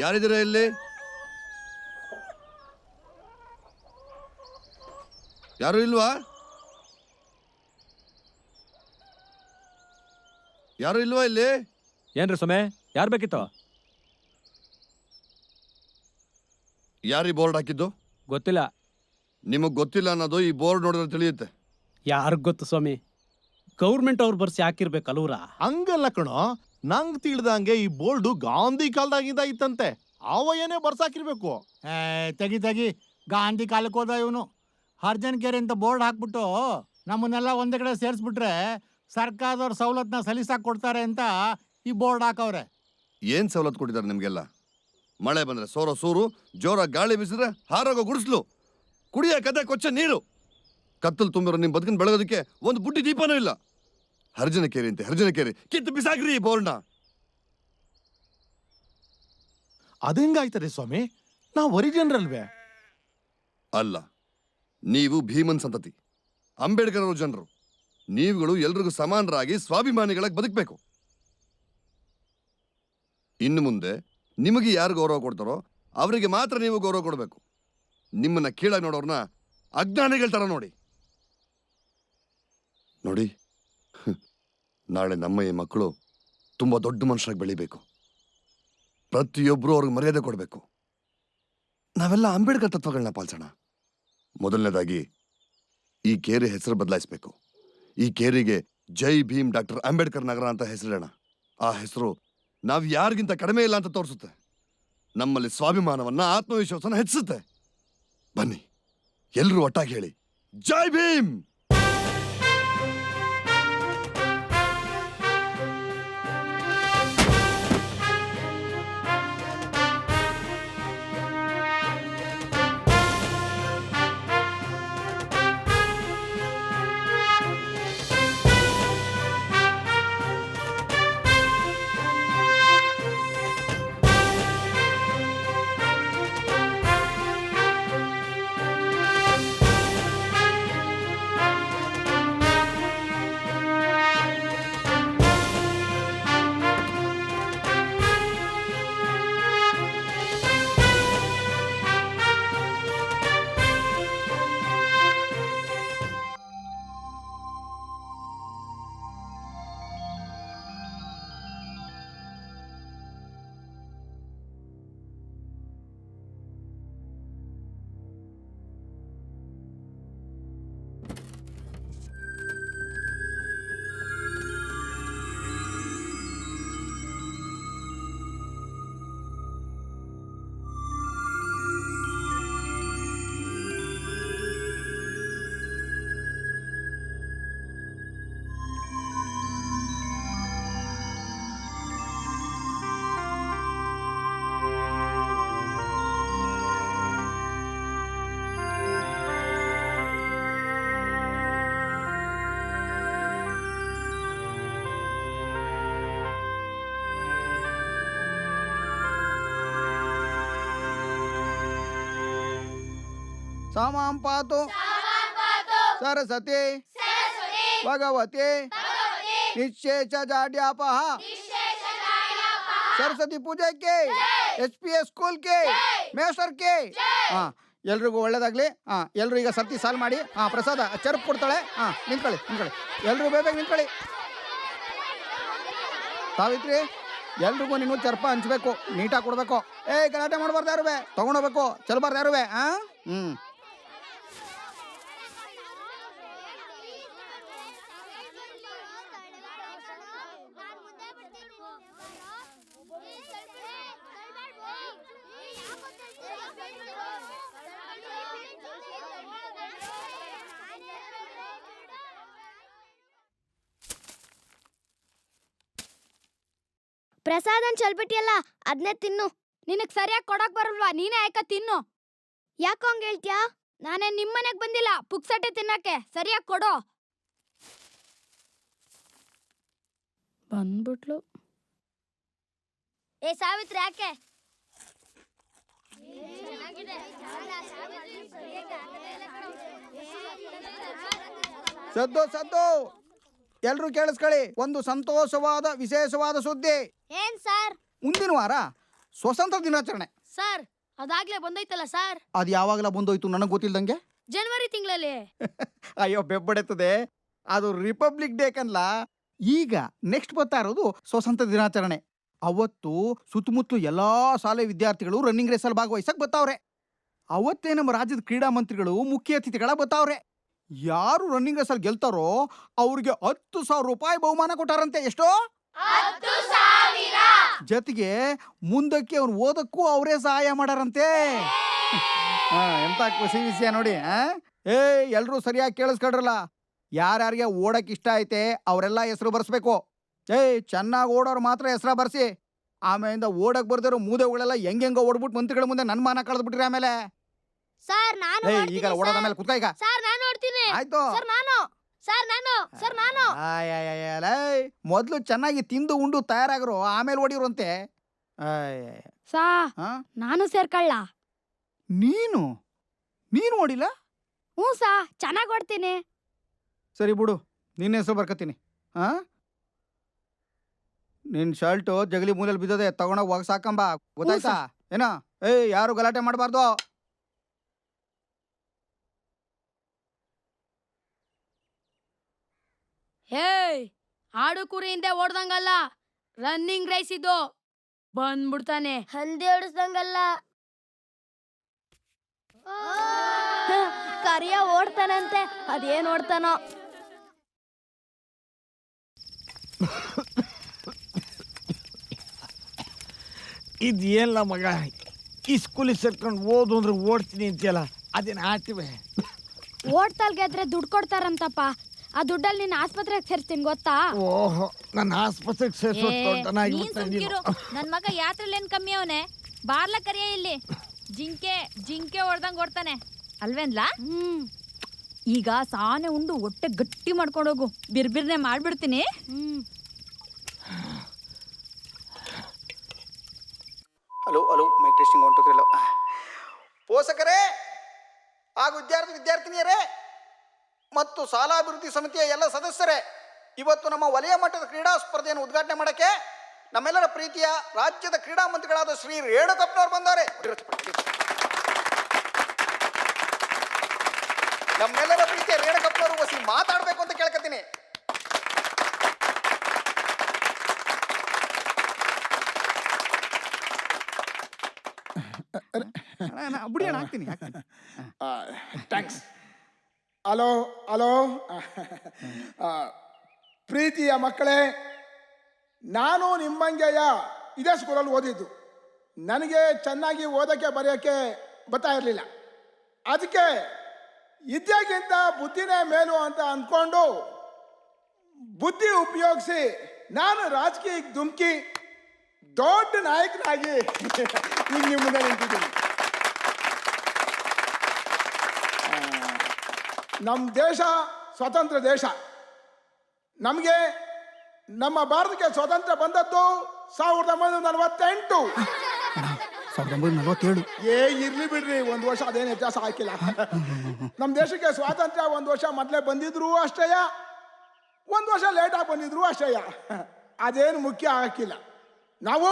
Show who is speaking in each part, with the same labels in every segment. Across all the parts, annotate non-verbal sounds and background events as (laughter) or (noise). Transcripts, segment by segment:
Speaker 1: ಯಾರಿದ್ದೀರಾ ಇಲ್ಲಿ? ಯಾರು ಇಲ್ವಾ? ಯಾರು ಇಲ್ವಾ ಇಲ್ಲಿ?
Speaker 2: ಏನ್ರಿ ಸೊಮೆ ಯಾರು ಬೇಕಿತ್ತು?
Speaker 1: ಯಾರು ಈ ಬೋರ್ಡ್ ಹಾಕಿದ್ದು?
Speaker 2: ಗೊತ್ತಿಲ್ಲ.
Speaker 1: ನಿಮಗ್ ಗೊತ್ತಿಲ್ಲ ಅನ್ನೋದು ಈ ಬೋರ್ಡ್ ನೋಡಿದ್ರೆ ತಿಳಿಯುತ್ತೆ.
Speaker 3: ಯಾರಿಗ್ ಗೊತ್ತು ಸ್ವಾಮಿ? ಗೌರ್ಮೆಂಟ್ ಅವ್ರು ಬರ್ಸಿ ಹಾಕಿರ್ಬೇಕು ಅಲೂರ
Speaker 4: ಹಂಗಲ್ಲ ಕಣೋ ನಂಗ್ ತಿಳಿದಂಗೆ ಈ ಬೋರ್ಡು ಗಾಂಧಿ ಕಾಲದಾಗಿಂದ ಇತ್ತಂತೆ. ಅವ ಏನೇ ಬರ್ಸಾಕಿರ್ಬೇಕು.
Speaker 5: ಏ, ತೆಗಿ ತೆಗಿ. ಗಾಂಧಿ ಕಾಲಕ್ಕೆ ಹೋದ ಇವನು. ಹರ್ಜನ್ ಕೆರೆ ಅಂತ ಬೋರ್ಡ್ ಹಾಕ್ಬಿಟ್ಟು ನಮ್ಮನ್ನೆಲ್ಲ ಒಂದೇ ಕಡೆ ಸೇರಿಸ್ಬಿಟ್ರೆ ಸರ್ಕಾರದವ್ರ ಸವಲತ್ತನ್ನ ಸಲೀಸಾಗಿ ಕೊಡ್ತಾರೆ ಅಂತ ಈ ಬೋರ್ಡ್ ಹಾಕವ್ರೆ.
Speaker 1: ಏನ್ ಸವಲತ್ತು ಕೊಟ್ಟಿದ್ದಾರೆ ನಿಮ್ಗೆಲ್ಲ? ಮಳೆ ಬಂದ್ರೆ ಸೋರೋ ಸೂರು ಜೋರ ಗಾಳಿ ಬೀಸಿದ್ರೆ ಹಾರೋಗ ಗುಡಿಸ್ಲು. ಕುಡಿಯ ಕದೆ ಕೊಚ್ಚ ನೀರು. ಕತ್ತಲು ತುಂಬಿರೋ ನಿಮ್ ಬದುಕಿನ ಬೆಳಗೋದಕ್ಕೆ ಒಂದು ಬುಟ್ಟಿ ದೀಪನೂ ಇಲ್ಲ. ಹರ್ಜನ ಕೇರಿ ಅಂತೆ ಹರ್ಜನ ಕೇರಿ ಕಿತ್ತು ಬಿಸಾಕ್ರಿ ಈ ಬೋರ್ಡ್ನ.
Speaker 4: ಅದೆಂಗಾಯ್ತದೆ ಸ್ವಾಮಿ? ನಾವು ಒರಿಜಿನಲ್ ಅಲ್ವೇ
Speaker 1: ಅಲ್ಲ ನೀವು ಭೀಮನ್ ಸಂತತಿ ಅಂಬೇಡ್ಕರ್ ಅವರು ಜನರು. ನೀವುಗಳು ಎಲ್ರಿಗೂ ಸಮಾನರಾಗಿ ಸ್ವಾಭಿಮಾನಿಗಳಾಗಿ ಬದುಕಬೇಕು. ಇನ್ನು ಮುಂದೆ ನಿಮಗೆ ಯಾರು ಗೌರವ ಕೊಡ್ತಾರೋ ಅವರಿಗೆ ಮಾತ್ರ ನೀವು ಗೌರವ ಕೊಡಬೇಕು. ನಿಮ್ಮನ್ನ ಕೀಳಾಗಿ ನೋಡೋರ್ನ ಅಜ್ಞಾನಿಗಳ ಥರ ನೋಡಿ. ನೋಡಿ. ನಾಳೆ ನಮ್ಮ ಈ ಮಕ್ಕಳು ತುಂಬ ದೊಡ್ಡ ಮನುಷ್ಯರಾಗಿ ಬೆಳಿಬೇಕು. ಪ್ರತಿಯೊಬ್ಬರು ಅವ್ರಿಗೆ ಮರ್ಯಾದೆ ಕೊಡಬೇಕು. ನಾವೆಲ್ಲ ಅಂಬೇಡ್ಕರ್ ತತ್ವಗಳನ್ನ ಪಾಲಿಸೋಣ. ಮೊದಲನೇದಾಗಿ, ಈ ಕೇರಿ ಹೆಸರು ಬದಲಾಯಿಸಬೇಕು. ಈ ಕೇರಿಗೆ ಜೈ ಭೀಮ್ ಡಾಕ್ಟರ್ ಅಂಬೇಡ್ಕರ್ ನಗರ ಅಂತ ಹೆಸರಿಡೋಣ. ಆ ಹೆಸರು ನಾವು ಯಾರಿಗಿಂತ ಕಡಿಮೆ ಇಲ್ಲ ಅಂತ ತೋರಿಸುತ್ತೆ. ನಮ್ಮಲ್ಲಿ ಸ್ವಾಭಿಮಾನವನ್ನ ಆತ್ಮವಿಶ್ವಾಸನ ಹೆಚ್ಚಿಸುತ್ತೆ. ಬನ್ನಿ ಎಲ್ಲರೂ ಒಟ್ಟಾಗಿ ಹೇಳಿ, ಜೈ ಭೀಮ್!
Speaker 6: ಸಾಮಾಂ ಪಾತು ಸರಸ್ವತಿ. ಭಗವತಿ. ನಿಶ್ಚೇಷ ಜಾಡ್ಯಾಪ ಸರಸ್ವತಿ ಪೂಜೆಗೆ H P S school K ಸ್ಕೂಲ್ಗೆ ಮೇಸರ್ಗೆ ಹಾಂ ಎಲ್ರಿಗೂ ಒಳ್ಳೇದಾಗಲಿ. ಹಾಂ ಎಲ್ಲರೂ ಈಗ ಸತಿ ಸಾಲು ಮಾಡಿ. ಹಾಂ ಪ್ರಸಾದ ಚರ್ಪ್ ಕೊಡ್ತಾಳೆ. ಹಾಂ ನಿಂತ್ಕೊಳ್ಳಿ ನಿಂತ್ಕೊಳ್ಳಿ. ಎಲ್ಲರೂ ಬೇಗ ನಿಂತ್ಕೊಳ್ಳಿ. ಸಾವಿತ್ರಿ ಎಲ್ರಿಗೂ ನೀನು ಚರ್ಪ ಹಂಚ್ಬೇಕು. ನೀಟಾಗಿ ಕೊಡಬೇಕು. ಏ ಗಲಾಟೆ ಮಾಡ್ಬಾರ್ದು ಯಾರುವೆ ತೊಗೊಂಡೋಗ್ಬೇಕು ಚಲ್ಬಾರ್ದು ಯಾರುವೆ ಹಾಂ ಹ್ಞೂ
Speaker 7: ಪ್ರಸಾದನ್ ಚಲ್ಬಿಟ್ಟಿಯಲ್ಲ ಅದನ್ನೇ ತಿನ್ನು. ನಿನಗೆ ಸರಿಯಾಗಿ ಕೊಡಕ್ ಬರಲ್ವಾ? ನೀನೇ ಯಾಕ ತಿನ್ನು. ಯಾಕೋ ಹಂಗ್ ಹೇಳ್ತೀಯಾ? ನಾನೇ ನಿಮ್ಮನೆಗ್ ಬಂದಿಲ್ಲ ಪುಕ್ಸಟ್ಟೆ ತಿನ್ನಕ್ಕೆ. ಸರಿಯಾಗಿ ಕೊಡು. ಬಂದ್ಬಿಟ್ಲು. ಏ ಸಾವಿತ್ರಿ ಯಾಕೆ?
Speaker 6: ಸದ್ದು ಸದ್ದು! ಎಲ್ರು ಕೇಳಿಸ್ಕೊಳ್ಳಿ. ಒಂದು ಸಂತೋಷವಾದ ವಿಶೇಷವಾದ ಸುದ್ದಿ.
Speaker 7: ಏನ್ ಸರ್?
Speaker 6: ಮುಂದಿನ ವಾರ ಸ್ವತಂತ್ರ ದಿನಾಚರಣೆ.
Speaker 7: ಸರ್ ಅದಾಗ್ಲೇ ಬಂದೈತಲ್ಲ ಸರ್?
Speaker 6: ಅದು ಯಾವಾಗಲ ಬಂದೋಯ್ತು ನನಗೆ ಗೊತ್ತಿಲ್ದಂಗೆ?
Speaker 7: ಜನವರಿ ತಿಂಗಳಲ್ಲಿ. (laughs)
Speaker 6: ಅಯ್ಯೋ ಬೆಬ್ಬಡೆತ್ತದೆ ಅದು ರಿಪಬ್ಲಿಕ್ ಡೇ ಕನ್ಲ ಈಗ ನೆಕ್ಸ್ಟ್ ಬರ್ತಾ ಇರೋದು ಸ್ವತಂತ್ರ ದಿನಾಚರಣೆ. ಅವತ್ತು ಸುತ್ತಮುತ್ತಲು ಎಲ್ಲಾ ಶಾಲೆ ವಿದ್ಯಾರ್ಥಿಗಳು ರನ್ನಿಂಗ್ ರೇಸಲ್ಲಿ ಭಾಗವಹಿಸಕ್ ಬರ್ತಾವ್ರೆ ಅವತ್ತೇ ನಮ್ಮ ರಾಜ್ಯದ ಕ್ರೀಡಾ ಮಂತ್ರಿಗಳು ಮುಖ್ಯ ಅತಿಥಿಗಳ ಬರ್ತಾವ್ರೆ ಯಾರು ರನ್ನಿಂಗ್ ರೇಸಲ್ಲಿ ಗೆಲ್ತಾರೋ ಅವ್ರಿಗೆ ಹತ್ತು ಸಾವಿರ ರೂಪಾಯಿ ಬಹುಮಾನ ಕೊಟ್ಟಾರಂತೆ ಎಷ್ಟೋ? ಜೊತೆಗೆ ಮುಂದಕ್ಕೆ ಅವ್ನು ಓದಕ್ಕೂ ಅವರೇ ಸಹಾಯ ಮಾಡಾರಂತೆ. ಹಾ, ಎಂತ ಖುಷಿ ವಿಷಯ ನೋಡಿ ಆ? ಏ ಎಲ್ರೂ ಸರಿಯಾಗಿ ಕೇಳಿಸ್ಕೊಡ್ರಲ್ಲ. ಯಾರ್ಯಾರಿಗೆ ಓಡಕ್ ಇಷ್ಟ ಐತೆ ಅವರೆಲ್ಲ ಹೆಸರು ಬರ್ಸ್ಬೇಕು. ಏಯ್ ಚೆನ್ನಾಗಿ ಓಡೋರು ಮಾತ್ರ ಹೆಸರ ಬರ್ಸಿ. ಆಮೇಲಿಂದ ಓಡಕ್ ಬರ್ದಿರೋ ಮೂದೆಗಳೆಲ್ಲ ಹೆಂಗೆಂಗ ಓಡ್ಬಿಟ್ಟು ಮಂತ್ರಿಗಳ ಮುಂದೆ ನನ್ನ ಮಾನ ಕಳೆದ್ಬಿಟ್ರಿ ಆಮೇಲೆ.
Speaker 7: ಸರ್ ನಾನು
Speaker 6: ಏಯ್ ಈಗ ಓಡೋದ ಮೇಲೆ ಕುತ್ಕ ಈಗ.
Speaker 7: ಸರ್ ನಾನು ನೋಡ್ತೀನಿ.
Speaker 6: ಆಯ್ತು.
Speaker 7: ಸರ್ ನಾನು. ಸರ್, ನಾನು ಸರ್, ನಾನು.
Speaker 6: ಮೊದ್ಲು ಚೆನ್ನಾಗಿ ತಿಂದು ಉಂಡು ತಯಾರಾಗ್ರು ಆಮೇಲೆ ಓಡಿರುವಂತೆ
Speaker 7: ಸಾ ನಾನು ಸೇರ್ಕಳ್ಳ
Speaker 6: ನೀನು ನೀನು ಓಡಿಲ್ಲ
Speaker 7: ಹ್ಞೂ ಸಾ ಚೆನ್ನಾಗಿ ಓಡ್ತೀನಿ
Speaker 6: ಸರಿ ಬಿಡು ನಿನ್ನ ಹೆಸರು ಬರ್ಕತೀನಿ ಹಾ ನಿನ್ ಶರ್ಟು ಜಗಲಿ ಮೂಲೆಯಲ್ಲಿ ಬಿದ್ದದೆ ತಗೊಂಡೋಗಿ ಸಾಕಂಬಾ ಗೊತ್ತಾಯ್ತಾ ಏನೋ ಏಯ್ ಯಾರು ಗಲಾಟೆ ಮಾಡಬಾರ್ದು
Speaker 7: ಹೇಯ್ ಆಡು ಕುರಿ ಹಿಂದೆ ಓಡ್ದಂಗಲ್ಲ. ರನ್ನಿಂಗ್ ರೈಸ್ ಇದು. ಬಂದ್ಬಿಡ್ತಾನೆ. ಹಂದಿ ಓಡಿಸ್ದಂಗಲ್ಲ. ಕರಿಯ ಓಡ್ತಾನಂತೆ. ಅದೇನ್ ಓಡ್ತಾನೋ.
Speaker 8: ಇದೇನಿಲ್ಲ ಮಗ? ಈ ಸ್ಕೂಲಿಗೆ ಸೇರ್ಕೊಂಡು ಓದು ಅಂದ್ರೆ ಓಡ್ತೀನಿ ಅಂತೀಯಲ್ಲ ಅದೇನು ಆಟಿವೆ
Speaker 7: ಓಡ್ತಲ್ ಗೆದ್ರೆ ದುಡ್ಡು ಕೊಡ್ತಾರಂತಪ್ಪ. ಆ ದುಡ್ಡಲ್ಲಿ ನಿನ್ನ ಆಸ್ಪತ್ರೆಗೆ ಸೇರ್ತೀನಿ ಗೊತ್ತಾ?
Speaker 8: ಓಹೋ ನನ್ನ ಆಸ್ಪತ್ರೆಗೆ ಸೇರಿಸೋ
Speaker 9: ನೀನ್ ಸುಮ್ಕಿರು. ನನ್ ಮಗ ಯಾತ್ರೆಲೇನ್ ಕಮ್ಮಿ ಅವನೆ? ಬಾರ್ಲ ಕರಿಯ ಇಲ್ಲಿ. ಜಿಂಕೆ ಜಿಂಕೆ ಹೊಡ್ದಂಗ್ ಹೊಡ್ತಾನೆ ಅಲ್ವೇನ್ಲಾ?
Speaker 7: ಹ್ಮ್.
Speaker 9: ಈಗ ಸಾನೆ ಉಂಡು ಹೊಟ್ಟೆ ಗಟ್ಟಿ ಮಾಡ್ಕೊಂಡೋಗು ಬಿರ್ಬಿರ್ನೆ ಮಾಡ್ಬಿಡ್ತೀನಿ.
Speaker 7: ಹ್ಮ್.
Speaker 6: Hello hello mic testing three ಪೋಷಕರೇ ಹಾಗೂ ವಿದ್ಯಾರ್ಥಿ ವಿದ್ಯಾರ್ಥಿನಿಯರೇ ಮತ್ತು ಸಾಲಾಭಿವೃದ್ಧಿ ಸಮಿತಿಯ ಎಲ್ಲ ಸದಸ್ಯರೇ ಇವತ್ತು ನಮ್ಮ ವಲಯ ಮಟ್ಟದ ಕ್ರೀಡಾ ಸ್ಪರ್ಧೆಯನ್ನು ಉದ್ಘಾಟನೆ ಮಾಡಕ್ಕೆ ನಮ್ಮೆಲ್ಲರ ಪ್ರೀತಿಯ ರಾಜ್ಯದ ಕ್ರೀಡಾ ಮಂತ್ರಿಗಳಾದ ಶ್ರೀ ರೇಣುಕಪ್ಪನವರು ಬಂದಾರೆ ನಮ್ಮೆಲ್ಲರ ಪ್ರೀತಿಯ ರೇಣುಕಪ್ಪನವರು ವಸಿ ಮಾತಾಡಬೇಕು ಅಂತ ಕೇಳ್ಕೊತೀನಿ ಬಿಡಿ ಹಾಕ್ತೀನಿ
Speaker 10: ಥ್ಯಾಂಕ್ಸ್ ಅಲೋ (laughs) ಆ, ಪ್ರೀತಿಯ ಮಕ್ಕಳೇ ನಾನು ನಿಮ್ಮಂಗೆಯ? ಇದೇ ಸ್ಕೂಲಲ್ಲಿ ಓದಿದ್ದು. ನನಗೆ ಚೆನ್ನಾಗಿ ಓದೋಕ್ಕೆ ಬರೆಯೋಕ್ಕೆ ಬರ್ತಾ ಇರಲಿಲ್ಲ. ಅದಕ್ಕೆ ವಿದ್ಯೆಗಿಂತ ಬುದ್ಧಿನೇ ಮೇಲು ಅಂತ ಅಂದ್ಕೊಂಡು ಬುದ್ಧಿ ಉಪಯೋಗಿಸಿ ನಾನು ರಾಜಕೀಯಕ್ಕೆ ಧುಮುಕಿ ದೊಡ್ಡ ನಾಯಕನಾಗಿ (laughs) ಈಗ ನಿಮ್ಮ ಮುಂದೆ ನಿಂತಿದ್ದೀನಿ. ನಮ್ಮ ದೇಶ ಸ್ವತಂತ್ರ ದೇಶ. ನಮಗೆ ನಮ್ಮ ಭಾರತಕ್ಕೆ ಸ್ವಾತಂತ್ರ್ಯ ಬಂದದ್ದು ಸಾವಿರದ ಒಂಬೈನೂರ ನಲವತ್ತೆಂಟು.
Speaker 6: ಸಾವಿರದ ಒಂಬೈನೂರ ನಲವತ್ತೇಳು.
Speaker 10: ಏ ಇರ್ಲಿ ಬಿಡ್ರಿ ಒಂದು ವರ್ಷ ಅದೇನು ವ್ಯತ್ಯಾಸ ಹಾಕಿಲ್ಲ. ನಮ್ಮ ದೇಶಕ್ಕೆ ಸ್ವಾತಂತ್ರ್ಯ ಒಂದು ವರ್ಷ ಮೊದಲೇ ಬಂದಿದ್ರು ಅಷ್ಟೇಯ ಒಂದು ವರ್ಷ ಲೇಟಾಗಿ ಬಂದಿದ್ರು ಅಷ್ಟೇಯ. ಅದೇನು ಮುಖ್ಯ ಹಾಕಿಲ್ಲ. ನಾವು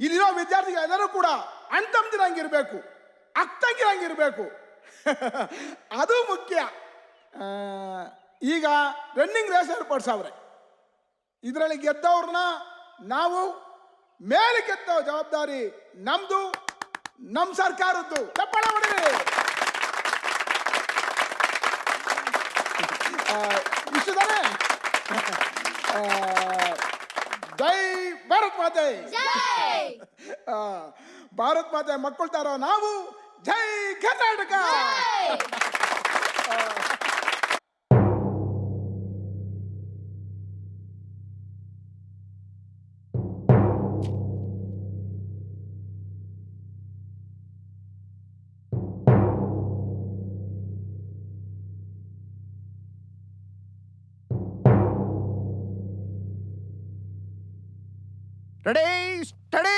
Speaker 10: ಇಲ್ಲಿರೋ ವಿದ್ಯಾರ್ಥಿಗಳೆಲ್ಲರೂ ಕೂಡ ಅಣ್ತಂದಿರಂಗಿರ್ಬೇಕು ಅಕ್ಕಂಗಿರಂಗಿರ್ಬೇಕು. (laughs) ಅದು ಮುಖ್ಯ. ಈಗ ರನ್ನಿಂಗ್ ರೇಸ್ ಏರ್ಪಡಿಸವ್ರೆ ಇದರಲ್ಲಿ ಗೆದ್ದವ್ರನ್ನ ನಾವು ಮೇಲೆ ಗೆದ್ದ ಜವಾಬ್ದಾರಿ ನಮ್ದು ನಮ್ಮ ಸರ್ಕಾರದ್ದು. ಚಪ್ಪಳ ಹೊಡೀರಿ. ಇಷ್ಟು ತಾನೇ ಜೈ ಭಾರತ್ ಮಾತೆ. ಭಾರತ್ ಮಾತೆ ಮಕ್ಕಳ್ತಾರೋ ನಾವು ಜೈ ಕರ್ನಾಟಕ
Speaker 6: ರೆಡಿ ಸ್ಟಡಿ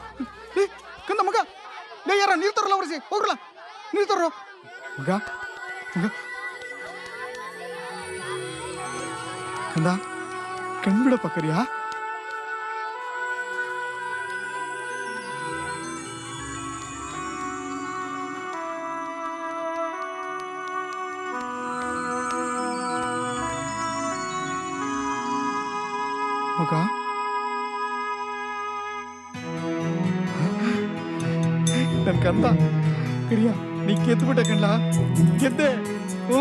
Speaker 6: ಕಂದ ಏನಾಯ್ತು ಏ, ಕಂದ ಮಗ ಲೇ ಯಾರ ನೀರ್ ತರಲ್ಲ ಒರೆಸಿ ಹೋಗ್ರಲ್ಲ ನೀರ್ ತರೋ ಮಗ ಮಗ ಕಂದ ಕಣ್ಬಿಡಪ್ಪ ಕರಿಯ ಮಗ ನನ್ ಕಂದ ಕರಿಯ ನೀ ಗೆದ್ಬಿಟ್ಟೆ ಕಣ್ಲ ಗೆದ್ದೆ ಹ್ಞೂ